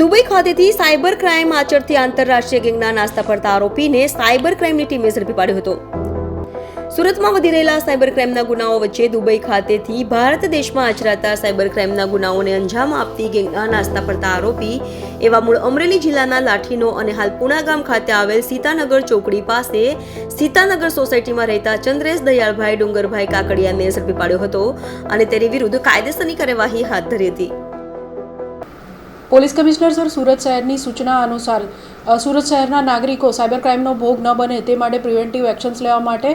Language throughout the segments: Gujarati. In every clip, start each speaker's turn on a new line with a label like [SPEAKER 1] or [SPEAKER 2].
[SPEAKER 1] દુબઈ ખાતેથી સાયબર ક્રાઇમ આચરતી આંતરરાષ્ટ્રીય ગેંગના નાસ્તા પડતા આરોપીને સાયબર ક્રાઇમની ટીમે ઝડપી પાડ્યો હતો. સુરતમાં વધી રહેલા સાયબર ક્રાઇમના ગુનાઓ વચ્ચે દુબઈ ખાતેથી ભારત દેશમાં આચરાતા સાયબર ક્રાઇમના ગુનાઓને અંજામ આપતી ગેંગના નાસ્તા પડતા આરોપી એવા મૂળ અમરેલી જિલ્લાના લાઠીનો અને હાલ પુણા ગામ ખાતે આવેલ સીતાનગર ચોકડી પાસે સીતાનગર સોસાયટીમાં રહેતા ચંદ્રેશ દયાળભાઈ ડુંગરભાઈ કાકડિયાને ઝડપી પાડ્યો હતો અને તેની વિરુદ્ધ કાયદેસરની કાર્યવાહી હાથ ધરી હતી.
[SPEAKER 2] પોલીસ કમિશનર સર સુરત શહેરની સૂચના અનુસાર સુરત શહેરના નાગરિકો સાયબર ક્રાઇમનો ભોગ ન બને તે માટે પ્રિવેન્ટિવ એક્શન્સ લેવા માટે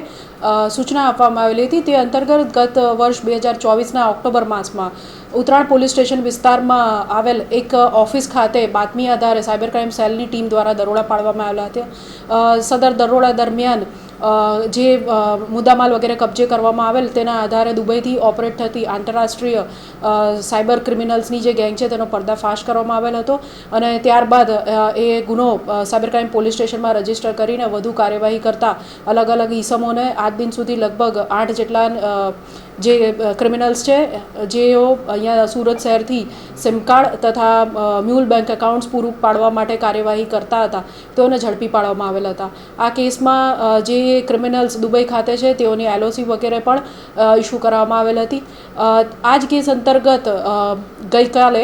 [SPEAKER 2] સૂચના આપવામાં આવેલી હતી. તે અંતર્ગત ગત વર્ષ બે હજાર ચોવીસના ઓક્ટોબર માસમાં ઉત્તરાયણ પોલીસ સ્ટેશન વિસ્તારમાં આવેલ એક ઓફિસ ખાતે બાતમી આધારે સાયબર ક્રાઇમ સેલની ટીમ દ્વારા દરોડા પાડવામાં આવેલા હતા. સદર દરોડા દરમિયાન જે મુદ્દામાલ વગેરે કબજે કરવામાં આવેલ તેના આધારે દુબઈથી ઓપરેટ થતી આંતરરાષ્ટ્રીય સાયબર ક્રિમિનલ્સની જે ગેંગ છે તેનો પર્દાફાશ કરવામાં આવેલ હતો અને ત્યારબાદ એ ગુનો સાયબર ક્રાઇમ પોલીસ સ્ટેશનમાં રજિસ્ટર કરીને વધુ કાર્યવાહી કરતા અલગ અલગ ઈસમોને આજ દિન સુધી લગભગ આઠ જેટલા જે ક્રિમિનલ્સ છે જેઓ અહીંયા સુરત શહેરથી સિમકાર્ડ તથા મ્યુલ બેંક એકાઉન્ટ્સ પૂરું પાડવા માટે કાર્યવાહી કરતા હતા. તેઓને ઝડપી પાડવામાં આવેલ હતા. આ કેસમાં જે ક્રિમિનલ્સ દુબઈ ખાતે છે, તેઓની એલઓસી વગેરે પણ ઇસ્યુ કરવામાં આવેલ હતી. આ જ કેસ અંતર્ગત ગઈકાલે